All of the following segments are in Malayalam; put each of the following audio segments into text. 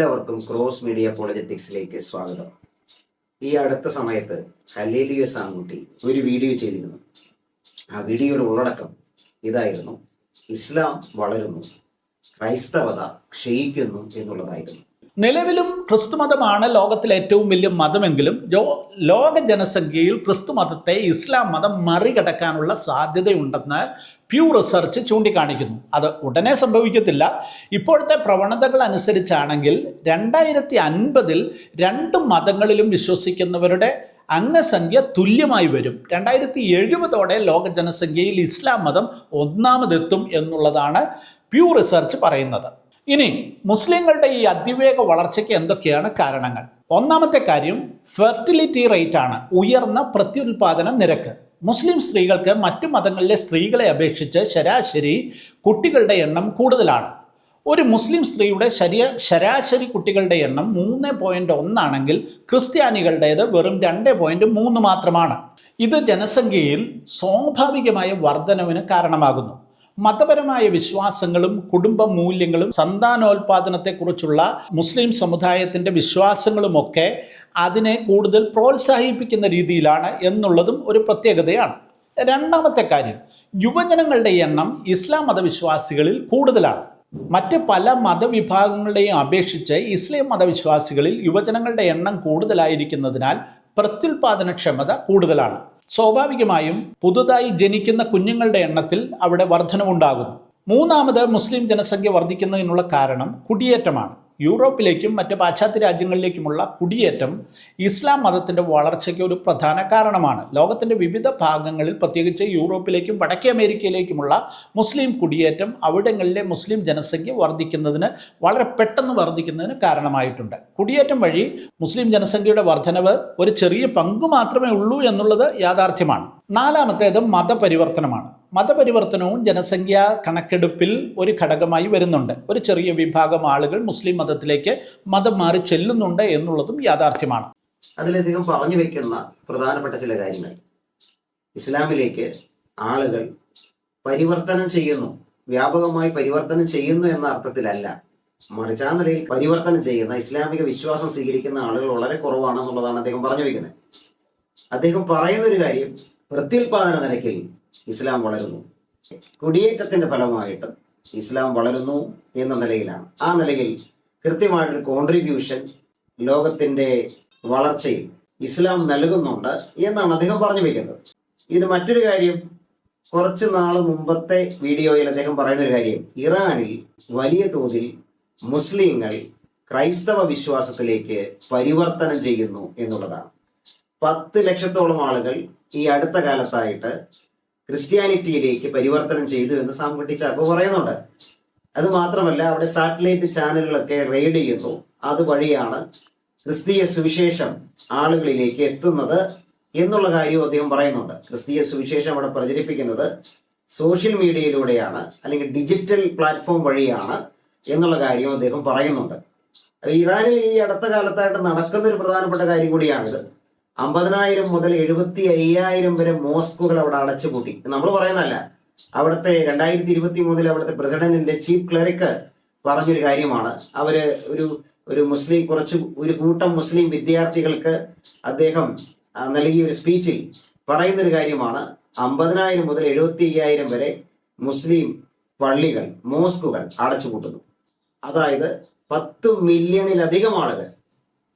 എല്ലാവർക്കും ക്രോസ് മീഡിയ പോളിറ്റിക്സിലേക്ക് സ്വാഗതം. ഈ അടുത്ത സമയത്ത് ഹലേലിയ സാങ്കുട്ടി ഒരു വീഡിയോ ചെയ്തിരുന്നു. ആ വീഡിയോയുടെ ഉള്ളടക്കം ഇതായിരുന്നു. ഇസ്ലാം വളരുന്നു ക്രൈസ്തവത ക്ഷയിക്കുന്നു എന്നുള്ളതായിരുന്നു. നിലവിലും ക്രിസ്തു മതമാണ് ലോകത്തിലെ ഏറ്റവും വലിയ മതമെങ്കിലും ലോക ജനസംഖ്യയിൽ ക്രിസ്തു മതത്തെ ഇസ്ലാം മതം മറികടക്കാനുള്ള സാധ്യതയുണ്ടെന്ന് പ്യൂ റിസർച്ച് ചൂണ്ടിക്കാണിക്കുന്നു. അത് ഉടനെ സംഭവിക്കത്തില്ല. ഇപ്പോഴത്തെ പ്രവണതകൾ അനുസരിച്ചാണെങ്കിൽ രണ്ടായിരത്തി അൻപതിൽ രണ്ട് മതങ്ങളിലും വിശ്വസിക്കുന്നവരുടെ അംഗസംഖ്യ തുല്യമായി വരും. രണ്ടായിരത്തി എഴുപതോടെ ലോക ജനസംഖ്യയിൽ ഇസ്ലാം മതം ഒന്നാമതെത്തും എന്നുള്ളതാണ് പ്യൂ റിസർച്ച് പറയുന്നത്. ഇനി മുസ്ലിങ്ങളുടെ ഈ അതിവേഗ വളർച്ചയ്ക്ക് എന്തൊക്കെയാണ് കാരണങ്ങൾ? ഒന്നാമത്തെ കാര്യം ഫെർട്ടിലിറ്റി റേറ്റ് ആണ് ഉയർന്ന പ്രത്യുൽപാദന നിരക്ക്. മുസ്ലിം സ്ത്രീകൾക്ക് മറ്റു മതങ്ങളിലെ സ്ത്രീകളെ അപേക്ഷിച്ച് ശരാശരി കുട്ടികളുടെ എണ്ണം കൂടുതലാണ്. ഒരു മുസ്ലിം സ്ത്രീയുടെ ശരിയ ശരാശരി കുട്ടികളുടെ എണ്ണം മൂന്ന് പോയിന്റ് ഒന്നാണെങ്കിൽ ക്രിസ്ത്യാനികളുടേത് വെറും രണ്ട് പോയിന്റ് മൂന്ന് മാത്രമാണ്. ഇത് ജനസംഖ്യയിൽ സ്വാഭാവികമായ വർധനവിന് കാരണമാകുന്നു. മതപരമായ വിശ്വാസങ്ങളും കുടുംബ മൂല്യങ്ങളും സന്താനോൽപാദനത്തെക്കുറിച്ചുള്ള മുസ്ലിം സമുദായത്തിന്റെ വിശ്വാസങ്ങളുമൊക്കെ അതിനെ കൂടുതൽ പ്രോത്സാഹിപ്പിക്കുന്ന രീതിയിലാണ് എന്നുള്ളതും ഒരു പ്രത്യേകതയാണ്. രണ്ടാമത്തെ കാര്യം യുവജനങ്ങളുടെ എണ്ണം ഇസ്ലാം മതവിശ്വാസികളിൽ കൂടുതലാണ്. മറ്റ് പല മതവിഭാഗങ്ങളുടെയും അപേക്ഷിച്ച് ഇസ്ലാം മതവിശ്വാസികളിൽ യുവജനങ്ങളുടെ എണ്ണം കൂടുതലായിരിക്കുന്നതിനാൽ പ്രത്യുൽപാദനക്ഷമത കൂടുതലാണ്. സ്വാഭാവികമായും പുതുതായി ജനിക്കുന്ന കുഞ്ഞുങ്ങളുടെ എണ്ണത്തിൽ അവിടെ വർധനവുണ്ടാകുന്നു. മൂന്നാമത് മുസ്ലിം ജനസംഖ്യ വർദ്ധിക്കുന്നതിനുള്ള കാരണം കുടിയേറ്റമാണ്. യൂറോപ്പിലേക്കും മറ്റ് പാശ്ചാത്യ രാജ്യങ്ങളിലേക്കുമുള്ള കുടിയേറ്റം ഇസ്ലാം മതത്തിന്റെ വളർച്ചയ്ക്ക് ഒരു പ്രധാന കാരണമാണ്. ലോകത്തിന്റെ വിവിധ ഭാഗങ്ങളിൽ പ്രത്യേകിച്ച് യൂറോപ്പിലേക്കും വടക്കേ അമേരിക്കയിലേക്കുമുള്ള മുസ്ലിം കുടിയേറ്റം അവിടങ്ങളിലെ മുസ്ലിം ജനസംഖ്യ വർദ്ധിക്കുന്നതിന് വളരെ പെട്ടെന്ന് വർദ്ധിക്കുന്നതിന് കാരണമായിട്ടുണ്ട്. കുടിയേറ്റം വഴി മുസ്ലിം ജനസംഖ്യയുടെ വർധനവ് ഒരു ചെറിയ പങ്ക് മാത്രമേ ഉള്ളൂ എന്നുള്ളത് യാഥാർത്ഥ്യമാണ്. നാലാമത്തേത് മതപരിവർത്തനമാണ്. മതപരിവർത്തനവും ജനസംഖ്യാ കണക്കെടുപ്പിൽ ഒരു ഘടകമായി വരുന്നുണ്ട്. ഒരു ചെറിയ വിഭാഗം ആളുകൾ മുസ്ലിം മതത്തിലേക്ക് മതം മാറി ചെല്ലുന്നുണ്ട് എന്നുള്ളതും യാഥാർത്ഥ്യമാണ്. അതിലധികം പറഞ്ഞു വെക്കുന്ന പ്രധാനപ്പെട്ട ചില കാര്യങ്ങൾ. ഇസ്ലാമിലേക്ക് ആളുകൾ പരിവർത്തനം ചെയ്യുന്നു. വ്യാപകമായി പരിവർത്തനം ചെയ്യുന്നു എന്ന അർത്ഥത്തിലല്ല. മറിച്ച് ആ നിലയിൽ പരിവർത്തനം ചെയ്യുന്ന ഇസ്ലാമിക വിശ്വാസം സ്വീകരിക്കുന്ന ആളുകൾ വളരെ കുറവാണെന്നുള്ളതാണ് അദ്ദേഹം പറഞ്ഞു വെക്കുന്നത്. അദ്ദേഹം പറയുന്ന ഒരു കാര്യം പ്രത്യുൽപാദന നിരക്കിൽ ഇസ്ലാം വളരുന്നു. കുടിയേറ്റത്തിന്റെ ഫലമായിട്ട് ഇസ്ലാം വളരുന്നു എന്ന നിലയിലാണ്. ആ നിലയിൽ കൃത്യമായിട്ടൊരു കോൺട്രിബ്യൂഷൻ ലോകത്തിന്റെ വളർച്ചയിൽ ഇസ്ലാം നൽകുന്നുണ്ട് എന്നാണ് അദ്ദേഹം പറഞ്ഞു വയ്ക്കുന്നത് ഇതിന് മറ്റൊരു കാര്യം കുറച്ച് നാൾ മുമ്പത്തെ വീഡിയോയിൽ അദ്ദേഹം പറയുന്ന ഒരു കാര്യം ഇറാനിൽ വലിയ തോതിൽ മുസ്ലിങ്ങൾ ക്രൈസ്തവ വിശ്വാസത്തിലേക്ക് പരിവർത്തനം ചെയ്യുന്നു എന്നുള്ളതാണ്. പത്ത് ലക്ഷത്തോളം ആളുകൾ ഈ അടുത്ത കാലത്തായിട്ട് ക്രിസ്ത്യാനിറ്റിയിലേക്ക് പരിവർത്തനം ചെയ്തു എന്ന് സാംകുട്ടി ചാക്കോ പറയുന്നുണ്ട്. അത് മാത്രമല്ല അവിടെ സാറ്റലൈറ്റ് ചാനലുകളൊക്കെ റെയ്ഡ് ചെയ്യുന്നു. അതുവഴിയാണ് ക്രിസ്തീയ സുവിശേഷം ആളുകളിലേക്ക് എത്തുന്നത് എന്നുള്ള കാര്യവും അദ്ദേഹം പറയുന്നുണ്ട്. ക്രിസ്തീയ സുവിശേഷം അവിടെ പ്രചരിപ്പിക്കുന്നത് സോഷ്യൽ മീഡിയയിലൂടെയാണ് അല്ലെങ്കിൽ ഡിജിറ്റൽ പ്ലാറ്റ്ഫോം വഴിയാണ് എന്നുള്ള കാര്യവും അദ്ദേഹം പറയുന്നുണ്ട്. ഇറാനിൽ ഈ അടുത്ത കാലത്തായിട്ട് നടക്കുന്ന ഒരു പ്രധാനപ്പെട്ട കാര്യം കൂടിയാണിത്. അമ്പതിനായിരം മുതൽ എഴുപത്തി അയ്യായിരം വരെ മോസ്കുകൾ അവിടെ അടച്ചുപൂട്ടി. നമ്മൾ പറയുന്നതല്ല. അവിടുത്തെ രണ്ടായിരത്തി ഇരുപത്തി മൂന്നിൽ അവിടുത്തെ പ്രസിഡന്റിന്റെ ചീഫ് ക്ലറിക്ക് പറഞ്ഞൊരു കാര്യമാണ്. അവർ ഒരു ഒരു മുസ്ലിം കുറച്ച് ഒരു കൂട്ടം മുസ്ലിം വിദ്യാർത്ഥികൾക്ക് അദ്ദേഹം നൽകിയ ഒരു സ്പീച്ചിൽ പറയുന്ന ഒരു കാര്യമാണ്. അമ്പതിനായിരം മുതൽ എഴുപത്തി അയ്യായിരം വരെ മുസ്ലിം പള്ളികൾ മോസ്കുകൾ അടച്ചുപൂട്ടുന്നു. അതായത് പത്ത് മില്യണിലധികം ആളുകൾ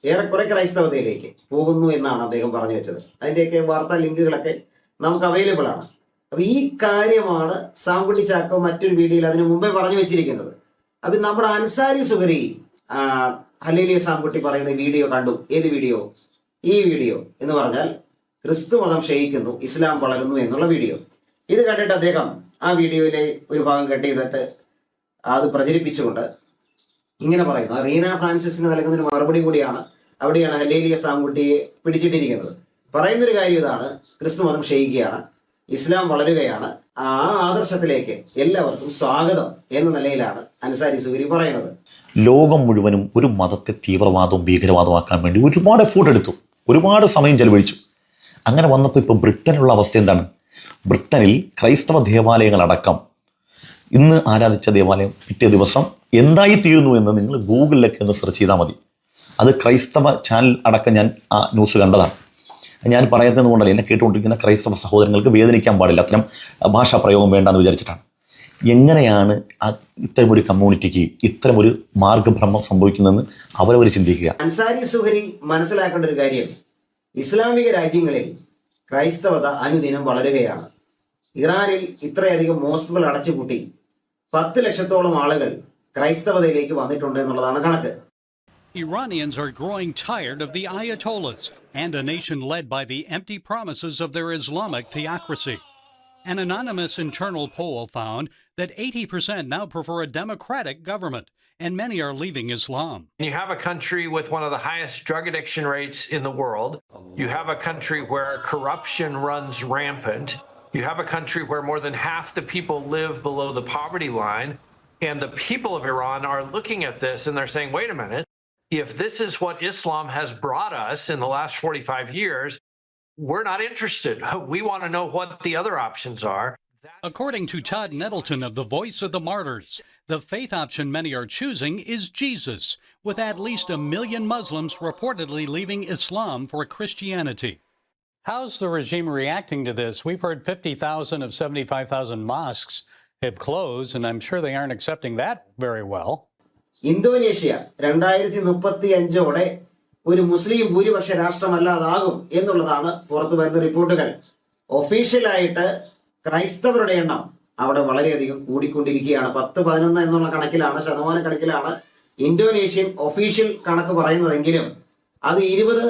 ഏറെക്കുറെ ക്രൈസ്തവതയിലേക്ക് പോകുന്നു എന്നാണ് അദ്ദേഹം പറഞ്ഞു വെച്ചത്. അതിന്റെയൊക്കെ വാർത്താ ലിങ്കുകളൊക്കെ നമുക്ക് അവൈലബിൾ ആണ്. അപ്പൊ ഈ കാര്യമാണ് സാമ്പുട്ടി ചാക്കോ മറ്റൊരു വീഡിയോയിൽ അതിനു മുമ്പേ പറഞ്ഞു വെച്ചിരിക്കുന്നത്. അപ്പൊ നമ്മുടെ അൻസാരി സുഹരി ഹലേലിയ സാമ്പുട്ടി പറയുന്ന വീഡിയോ കണ്ടു. ഏത് വീഡിയോ? ഈ വീഡിയോ എന്ന് പറഞ്ഞാൽ ക്രിസ്തു മതം ക്ഷയിക്കുന്നു ഇസ്ലാം വളരുന്നു എന്നുള്ള വീഡിയോ. ഇത് കണ്ടിട്ട് അദ്ദേഹം ആ വീഡിയോയിലെ ഒരു ഭാഗം കട്ട് ചെയ്തിട്ട് അത് പ്രചരിപ്പിച്ചുകൊണ്ട് ഇങ്ങനെ പറയുന്നു. റീന ഫ്രാൻസിസിന് നൽകുന്ന ഒരു മറുപടി കൂടിയാണ് അവിടെയാണ് ഹലേലിയ സാങ്കുട്ടിയെ പിടിച്ചിട്ടിരിക്കുന്നത്. പറയുന്നൊരു കാര്യം ഇതാണ്. ക്രിസ്തു മതം ക്ഷയിക്കുകയാണ്. ഇസ്ലാം വളരുകയാണ്. ആ ആദർശത്തിലേക്ക് എല്ലാവർക്കും സ്വാഗതം എന്ന നിലയിലാണ് അൻസാരി സുഗരി പറയുന്നത്. ലോകം മുഴുവനും ഒരു മതത്തെ തീവ്രവാദവും ഭീകരവാദവും ആക്കാൻ വേണ്ടി ഒരുപാട് എഫോർട്ട് എടുത്തു. ഒരുപാട് സമയം ചെലവഴിച്ചു. അങ്ങനെ വന്നപ്പോൾ ഇപ്പോൾ ബ്രിട്ടനിലുള്ള അവസ്ഥ എന്താണ്? ബ്രിട്ടനിൽ ക്രൈസ്തവ ദേവാലയങ്ങളടക്കം ഇന്ന് ആരാധിച്ച ദേവാലയം പിറ്റേ ദിവസം എന്തായി തീരുന്നു എന്ന് നിങ്ങൾ ഗൂഗിളിലൊക്കെ ഒന്ന് സെർച്ച് ചെയ്താൽ മതി. അത് ക്രൈസ്തവ ചാനൽ അടക്കം ഞാൻ ആ ന്യൂസ് കണ്ടതാണ്. ഞാൻ പറയുന്നത് കൊണ്ടല്ല എന്നെ കേട്ടുകൊണ്ടിരിക്കുന്ന ക്രൈസ്തവ സഹോദരങ്ങൾക്ക് വേദനിക്കാൻ പാടില്ല. അത്തരം ഭാഷാ പ്രയോഗം വേണ്ടെന്ന് വിചാരിച്ചിട്ടാണ്. എങ്ങനെയാണ് ഇത്തരമൊരു കമ്മ്യൂണിറ്റിക്ക് ഇത്തരമൊരു മാർഗഭ്രമം സംഭവിക്കുന്നതെന്ന് അവരവർ ചിന്തിക്കുക. അൻസാരി സുഹരി മനസ്സിലാക്കേണ്ട ഒരു കാര്യം ഇസ്ലാമിക രാജ്യങ്ങളിൽ ക്രൈസ്തവത അനുദിനം വളരുകയാണ്. ഇറാനിൽ ഇത്രയധികം മോസ്കുകൾ അടച്ചുപൂട്ടി പത്ത് ലക്ഷത്തോളം ആളുകൾ ക്രൈസ്തവതയിലേക്ക് വന്നിട്ടുണ്ട് എന്നുള്ളതാണ് കണക്ക് Iranians are growing tired of the Ayatollahs and a nation led by the empty promises of their Islamic theocracy. An anonymous internal poll found that 80% now prefer a democratic government, and many are leaving Islam. You have a country with one of the highest drug addiction rates in the world. You have a country where corruption runs rampant. You have a country where more than half the people live below the poverty line. And the people of Iran are looking at this and they're saying, wait a minute, if this is what Islam has brought us in the last 45 years, we're not interested. We want to know what the other options are. According to Todd Nettleton of the Voice of the Martyrs, the faith option many are choosing is Jesus, with at least a million Muslims reportedly leaving Islam for Christianity. How's the regime reacting to this? We've heard 50,000 of 75,000 mosques have closed, and I'm sure they aren't accepting that very well. Indonesia രണ്ടായിരത്തി മുപ്പത്തി അഞ്ചോടെ ഒരു മുസ്ലിം ഭൂരിപക്ഷ രാഷ്ട്രമല്ലാതാകും എന്നുള്ളതാണ് പുറത്തു വരുന്ന റിപ്പോർട്ടുകൾ ഒഫീഷ്യലായിട്ട് ക്രൈസ്തവരുടെ എണ്ണം അവിടെ വളരെയധികം കൂടിക്കൊണ്ടിരിക്കുകയാണ് പത്ത് പതിനൊന്ന് എന്നുള്ള കണക്കിലാണ് ശതമാന കണക്കിലാണ് ഇന്തോനേഷ്യൻ ഒഫീഷ്യൽ കണക്ക് പറയുന്നതെങ്കിലും അത് ഇരുപത്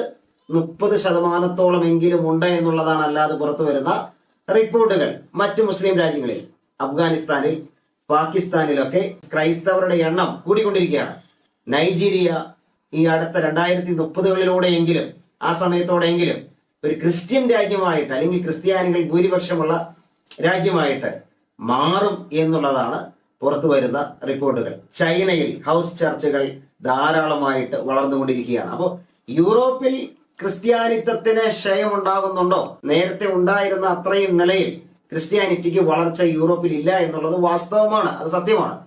മുപ്പത് ശതമാനത്തോളം എങ്കിലും ഉണ്ട് എന്നുള്ളതാണ് അല്ലാതെ പുറത്തു വരുന്ന റിപ്പോർട്ടുകൾ മറ്റ് മുസ്ലിം രാജ്യങ്ങളിൽ അഫ്ഗാനിസ്ഥാനിൽ പാകിസ്ഥാനിലൊക്കെ ക്രൈസ്തവരുടെ എണ്ണം കൂടിക്കൊണ്ടിരിക്കുകയാണ്. നൈജീരിയ ഈ അടുത്ത രണ്ടായിരത്തി മുപ്പതുകളിലൂടെയെങ്കിലും ആ സമയത്തോടെയെങ്കിലും ഒരു ക്രിസ്ത്യൻ രാജ്യമായിട്ട് അല്ലെങ്കിൽ ക്രിസ്ത്യാനികൾ ഭൂരിപക്ഷമുള്ള രാജ്യമായിട്ട് മാറും എന്നുള്ളതാണ് പുറത്തു വരുന്ന റിപ്പോർട്ടുകൾ. ചൈനയിൽ ഹൗസ് ചർച്ചുകൾ ധാരാളമായിട്ട് വളർന്നുകൊണ്ടിരിക്കുകയാണ്. അപ്പോൾ യൂറോപ്പിൽ ക്രിസ്ത്യാനിത്വത്തിന് ക്ഷയമുണ്ടാകുന്നുണ്ടോ? നേരത്തെ ഉണ്ടായിരുന്ന അത്രയും നിലയിൽ ക്രിസ്ത്യാനിറ്റിക്ക് വളർച്ച യൂറോപ്പിൽ ഇല്ല എന്നുള്ളത് വാസ്തവമാണ്. അത് സത്യമാണ്.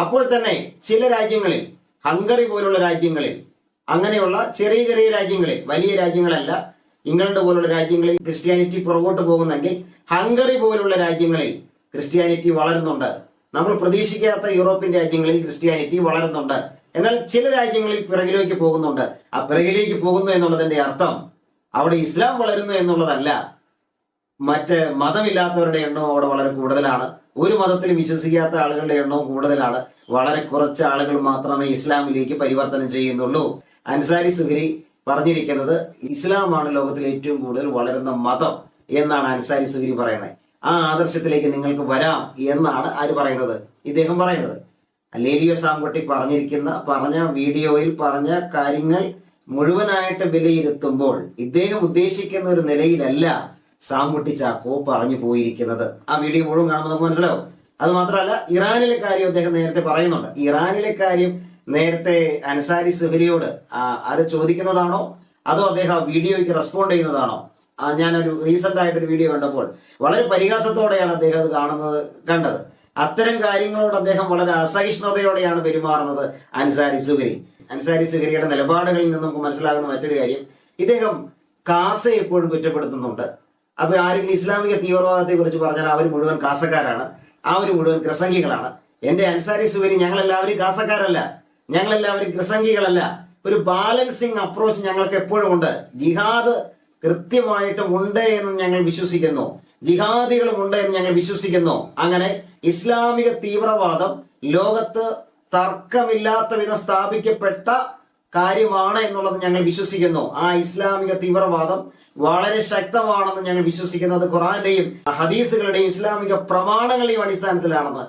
അപ്പോൾ തന്നെ ചില രാജ്യങ്ങളിൽ ഹംഗറി പോലുള്ള രാജ്യങ്ങളിൽ അങ്ങനെയുള്ള ചെറിയ ചെറിയ രാജ്യങ്ങളിൽ വലിയ രാജ്യങ്ങളല്ല ഇംഗ്ലണ്ട് പോലുള്ള രാജ്യങ്ങളിൽ ക്രിസ്ത്യാനിറ്റി പുറകോട്ട് പോകുന്നെങ്കിൽ ഹംഗറി പോലുള്ള രാജ്യങ്ങളിൽ ക്രിസ്ത്യാനിറ്റി വളരുന്നുണ്ട്. നമ്മൾ പ്രതീക്ഷിക്കാത്ത യൂറോപ്യൻ രാജ്യങ്ങളിൽ ക്രിസ്ത്യാനിറ്റി വളരുന്നുണ്ട്. എന്നാൽ ചില രാജ്യങ്ങളിൽ പിറകിലേക്ക് പോകുന്നുണ്ട്. ആ പിറകിലേക്ക് പോകുന്നു എന്നുള്ളതിന്റെ അർത്ഥം അവിടെ ഇസ്ലാം വളരുന്നു എന്നുള്ളതല്ല. മറ്റ് മതമില്ലാത്തവരുടെ എണ്ണവും അവിടെ വളരെ കൂടുതലാണ്. ഒരു മതത്തിൽ വിശ്വസിക്കാത്ത ആളുകളുടെ എണ്ണവും കൂടുതലാണ്. വളരെ കുറച്ച് ആളുകൾ മാത്രമേ ഇസ്ലാമിലേക്ക് പരിവർത്തനം ചെയ്യുന്നുള്ളൂ. അൻസാരി സുഹരി പറഞ്ഞിരിക്കുന്നത് ഇസ്ലാമാണ് ലോകത്തിൽ ഏറ്റവും കൂടുതൽ വളരുന്ന മതം എന്നാണ് അൻസാരി സുഹരി പറയുന്നത്. ആ ആദർശത്തിലേക്ക് നിങ്ങൾക്ക് വരാം എന്നാണ് ആര് പറയുന്നത്? ഇദ്ദേഹം പറയുന്നത്. ലേലിയോ സാംകുട്ടി പറഞ്ഞിരിക്കുന്ന പറഞ്ഞ വീഡിയോയിൽ പറഞ്ഞ കാര്യങ്ങൾ മുഴുവനായിട്ട് വിലയിരുത്തുമ്പോൾ ഇദ്ദേഹം ഉദ്ദേശിക്കുന്ന ഒരു നിലയിലല്ല സാംകുട്ടി ചാക്കോ പറഞ്ഞു പോയിരിക്കുന്നത്. ആ വീഡിയോ മുഴുവൻ കാണുമ്പോൾ നമുക്ക് മനസ്സിലാവും. അത് മാത്രമല്ല ഇറാനിലെ കാര്യം അദ്ദേഹം നേരത്തെ പറയുന്നുണ്ട്. ഇറാനിലെ കാര്യം നേരത്തെ അൻസാരി സുഹരിയോട് ആര് ചോദിക്കുന്നതാണോ? അതോ അദ്ദേഹം ആ വീഡിയോയ്ക്ക് റെസ്പോണ്ട് ചെയ്യുന്നതാണോ? ഞാനൊരു റീസെന്റ് ആയിട്ടൊരു വീഡിയോ കണ്ടപ്പോൾ വളരെ പരിഹാസത്തോടെയാണ് അദ്ദേഹം അത് കാണുന്നത് കണ്ടത്. അത്തരം കാര്യങ്ങളോട് അദ്ദേഹം വളരെ അസഹിഷ്ണുതയോടെയാണ് പെരുമാറുന്നത് അൻസാരി സുഹരി അൻസാരി സുഹരിയുടെ നിലപാടുകളിൽ നിന്ന് നമുക്ക് മനസ്സിലാകുന്ന മറ്റൊരു കാര്യം ഇദ്ദേഹം കാസ എപ്പോഴും കുറ്റപ്പെടുത്തുന്നുണ്ട്. അപ്പൊ ആരെങ്കിലും ഇസ്ലാമിക തീവ്രവാദത്തെ കുറിച്ച് പറഞ്ഞാൽ അവർ മുഴുവൻ കാസക്കാരാണ്. അവർ മുഴുവൻ ക്രിസംഗികളാണ്. എന്റെ അൻസാരി സുഹരി ഞങ്ങൾ എല്ലാവരും കാസക്കാരല്ല. ഞങ്ങൾ എല്ലാവരും ഒരു ബാലൻസിങ് അപ്രോച്ച് ഞങ്ങൾക്ക് എപ്പോഴും ഉണ്ട്. ജിഹാദ് കൃത്യമായിട്ടും ഉണ്ട് എന്ന് ഞങ്ങൾ വിശ്വസിക്കുന്നു. ജിഹാദികളും ഉണ്ട് എന്ന് ഞങ്ങൾ വിശ്വസിക്കുന്നു. അങ്ങനെ ഇസ്ലാമിക തീവ്രവാദം ലോകത്ത് തർക്കമില്ലാത്ത വിധം സ്ഥാപിക്കപ്പെട്ട കാര്യമാണ് എന്നുള്ളത് ഞങ്ങൾ വിശ്വസിക്കുന്നു. ആ ഇസ്ലാമിക തീവ്രവാദം വളരെ ശക്തമാണെന്ന് ഞങ്ങൾ അത് ഖുറാന്റെയും ഹദീസുകളുടെയും ഇസ്ലാമിക പ്രമാണങ്ങളുടെയും അടിസ്ഥാനത്തിലാണെന്ന്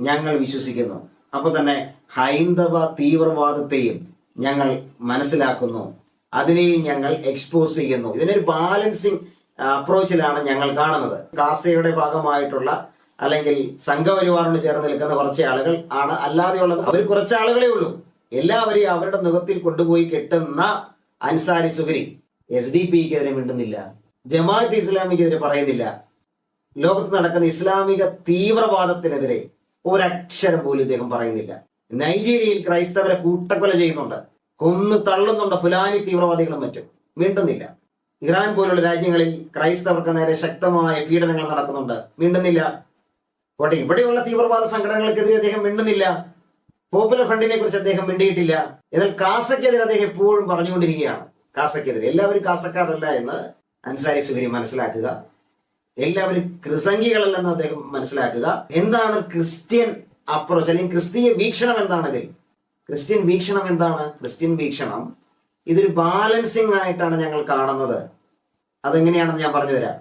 ഞങ്ങൾ വിശ്വസിക്കുന്നു. അപ്പൊ തന്നെ ഹൈന്ദവ തീവ്രവാദത്തെയും ഞങ്ങൾ മനസ്സിലാക്കുന്നു. അതിനെയും ഞങ്ങൾ എക്സ്പോസ് ചെയ്യുന്നു. ഇതിനൊരു ബാലൻസിങ് അപ്രോച്ചിലാണ് ഞങ്ങൾ കാണുന്നത്. കാസയുടെ ഭാഗമായിട്ടുള്ള അല്ലെങ്കിൽ സംഘപരിവാറിന് ചേർന്ന് നിൽക്കുന്ന കുറച്ച് ആളുകൾ ആണ്. അല്ലാതെയുള്ളത് അവർ കുറച്ച് ആളുകളെ ഉള്ളൂ. എല്ലാവരെയും അവരുടെ മുഖത്തിൽ കൊണ്ടുപോയി കെട്ടുന്ന അൻസാരി സുബരി എസ് ഡി പിക്കെതിരെ മിണ്ടുന്നില്ല. ജമാഅത്ത് ഇസ്ലാമിക്കെതിരെ പറയുന്നില്ല. ലോകത്ത് നടക്കുന്ന ഇസ്ലാമിക തീവ്രവാദത്തിനെതിരെ ഒരക്ഷരം പോലും ഇദ്ദേഹം പറയുന്നില്ല. നൈജീരിയയിൽ ക്രൈസ്തവരെ കൂട്ടക്കൊല ചെയ്യുന്നുണ്ട്. കൊന്നു തള്ളുന്നുണ്ട്. ഫുലാനി തീവ്രവാദികളും മറ്റും. മിണ്ടുന്നില്ല. ഇറാൻ പോലുള്ള രാജ്യങ്ങളിൽ ക്രൈസ്തവർക്ക് നേരെ ശക്തമായ പീഡനങ്ങൾ നടക്കുന്നുണ്ട്. മിണ്ടുന്നില്ല. പോട്ടെ ഇവിടെയുള്ള തീവ്രവാദ സംഘടനകൾക്കെതിരെ അദ്ദേഹം മിണ്ടുന്നില്ല. പോപ്പുലർ ഫ്രണ്ടിനെ കുറിച്ച് അദ്ദേഹം മിണ്ടിയിട്ടില്ല. എന്നാൽ കാസക്കെതിരെ അദ്ദേഹം എപ്പോഴും പറഞ്ഞുകൊണ്ടിരിക്കുകയാണ്. കാസക്കെതിരെ. എല്ലാവരും കാസക്കാരല്ല എന്ന് അൻസാരി സുഹരി മനസ്സിലാക്കുക. എല്ലാവരും ക്രിസംഗികളല്ലെന്ന് അദ്ദേഹം മനസ്സിലാക്കുക. എന്താണ് ക്രിസ്ത്യൻ അപ്രോച്ച് അല്ലെങ്കിൽ ക്രിസ്തീയ വീക്ഷണം എന്താണ് ഇതിൽ? ക്രിസ്ത്യൻ വീക്ഷണം എന്താണ്? ക്രിസ്ത്യൻ വീക്ഷണം ഇതൊരു ബാലൻസിങ് ആയിട്ടാണ് ഞങ്ങൾ കാണുന്നത്. അതെങ്ങനെയാണെന്ന് ഞാൻ പറഞ്ഞു തരാം.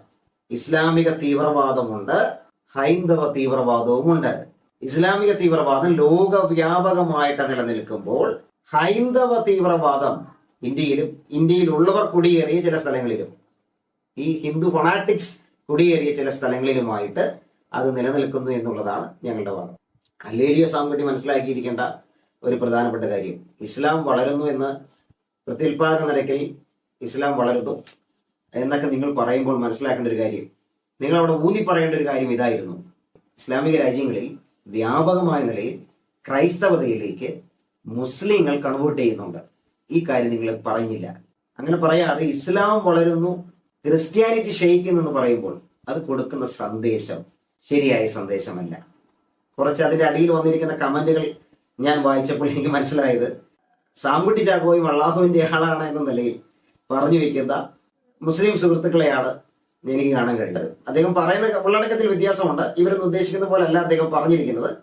ഇസ്ലാമിക തീവ്രവാദമുണ്ട് ഹൈന്ദവ തീവ്രവാദവുമുണ്ട്. ഇസ്ലാമിക തീവ്രവാദം ലോകവ്യാപകമായിട്ട് നിലനിൽക്കുമ്പോൾ ഹൈന്ദവ തീവ്രവാദം ഇന്ത്യയിലും ഇന്ത്യയിലുള്ളവർ കുടിയേറിയ ചില സ്ഥലങ്ങളിലും ഈ ഹിന്ദു ഫൊണാറ്റിക്സ് കുടിയേറിയ ചില സ്ഥലങ്ങളിലുമായിട്ട് അത് നിലനിൽക്കുന്നു എന്നുള്ളതാണ് ഞങ്ങളുടെ വാദം. അല്ലേലിയ സാങ്കുട്ടി മനസ്സിലാക്കിയിരിക്കേണ്ട ഒരു പ്രധാനപ്പെട്ട കാര്യം. ഇസ്ലാം വളരുന്നു എന്ന് പ്രത്യുൽപാദന നിരക്കിൽ ഇസ്ലാം വളരുന്നു എന്നൊക്കെ നിങ്ങൾ പറയുമ്പോൾ മനസ്സിലാക്കേണ്ട ഒരു കാര്യം. നിങ്ങൾ അവിടെ ഊന്നി പറയേണ്ട ഒരു കാര്യം ഇതായിരുന്നു. ഇസ്ലാമിക രാജ്യങ്ങളിൽ വ്യാപകമായ നിലയിൽ ക്രൈസ്തവതയിലേക്ക് മുസ്ലിങ്ങൾ കൺവേർട്ട് ചെയ്യുന്നുണ്ട്. ഈ കാര്യം നിങ്ങൾ പറഞ്ഞില്ല അങ്ങനെ പറയാതെ ഇസ്ലാം വളരുന്നു ക്രിസ്ത്യാനിറ്റി ക്ഷയിക്കുന്നു എന്ന് പറയുമ്പോൾ അത് കൊടുക്കുന്ന സന്ദേശം ശരിയായ സന്ദേശമല്ല. കുറച്ച് അതിന്റെ അടിയിൽ വന്നിരിക്കുന്ന കമന്റുകൾ ഞാൻ വായിച്ചപ്പോൾ എനിക്ക് മനസ്സിലായത് സാമ്പുട്ടി ചാക്കോയും അള്ളാഹുവിന്റെ ആളാണ് എന്ന നിലയിൽ പറഞ്ഞു വെക്കുന്ന മുസ്ലിം സുഹൃത്തുക്കളെയാണ് എനിക്ക് കാണാൻ കഴിഞ്ഞത്. അദ്ദേഹം പറയുന്ന ഉള്ളടക്കത്തിൽ വ്യത്യാസമുണ്ട്. ഇവരൊന്നും ഉദ്ദേശിക്കുന്ന പോലെ അല്ല അദ്ദേഹം പറഞ്ഞിരിക്കുന്നത്.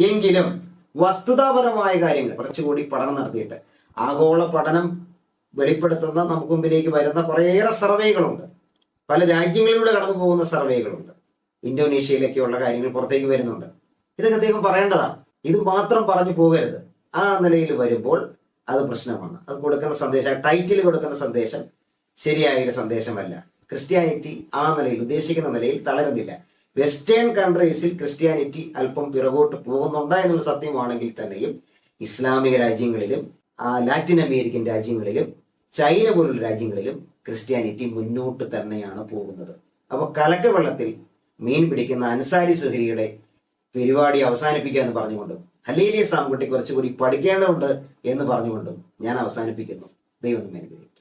എങ്കിലും വസ്തുതാപരമായ കാര്യങ്ങൾ കുറച്ചുകൂടി പഠനം നടത്തിയിട്ട് ആഗോള പഠനം വെളിപ്പെടുത്തുന്ന നമുക്ക് മുമ്പിലേക്ക് വരുന്ന കുറേയേറെ സർവേകളുണ്ട്. പല രാജ്യങ്ങളിലൂടെ കടന്നു പോകുന്ന സർവേകളുണ്ട്. ഇന്തോനേഷ്യയിലൊക്കെയുള്ള കാര്യങ്ങൾ പുറത്തേക്ക് വരുന്നുണ്ട്. ഇതൊക്കെ അദ്ദേഹം പറയേണ്ടതാണ്. ഇത് മാത്രം പറഞ്ഞു പോകരുത്. ആ നിലയിൽ വരുമ്പോൾ അത് പ്രശ്നമാണ്. അത് കൊടുക്കുന്ന സന്ദേശം ടൈറ്റിൽ കൊടുക്കുന്ന സന്ദേശം ശരിയായ ഒരു സന്ദേശമല്ല. ക്രിസ്ത്യാനിറ്റി ആ നിലയിൽ ഉദ്ദേശിക്കുന്ന നിലയിൽ തളരുന്നില്ല. വെസ്റ്റേൺ കൺട്രീസിൽ ക്രിസ്ത്യാനിറ്റി അല്പം പിറകോട്ട് പോകുന്നുണ്ട് എന്നുള്ള സത്യമാണെങ്കിൽ തന്നെയും ഇസ്ലാമിക രാജ്യങ്ങളിലും ലാറ്റിൻ അമേരിക്കൻ രാജ്യങ്ങളിലും ചൈന പോലുള്ള രാജ്യങ്ങളിലും ക്രിസ്ത്യാനിറ്റി മുന്നോട്ട് തന്നെയാണ് പോകുന്നത്. അപ്പോൾ കലക്കവെള്ളത്തിൽ മീൻ പിടിക്കുന്ന അൻസാരി സുഹരിയുടെ പരിപാടി അവസാനിപ്പിക്കുക എന്ന് പറഞ്ഞുകൊണ്ടും ഹലീലിയ സാംകുട്ടി കുറച്ചുകൂടി പഠിക്കേണ്ടതുണ്ട് എന്ന് പറഞ്ഞുകൊണ്ടും ഞാൻ അവസാനിപ്പിക്കുന്നു ദൈവം നമ്മെ അനുഗ്രഹിക്കട്ടെ.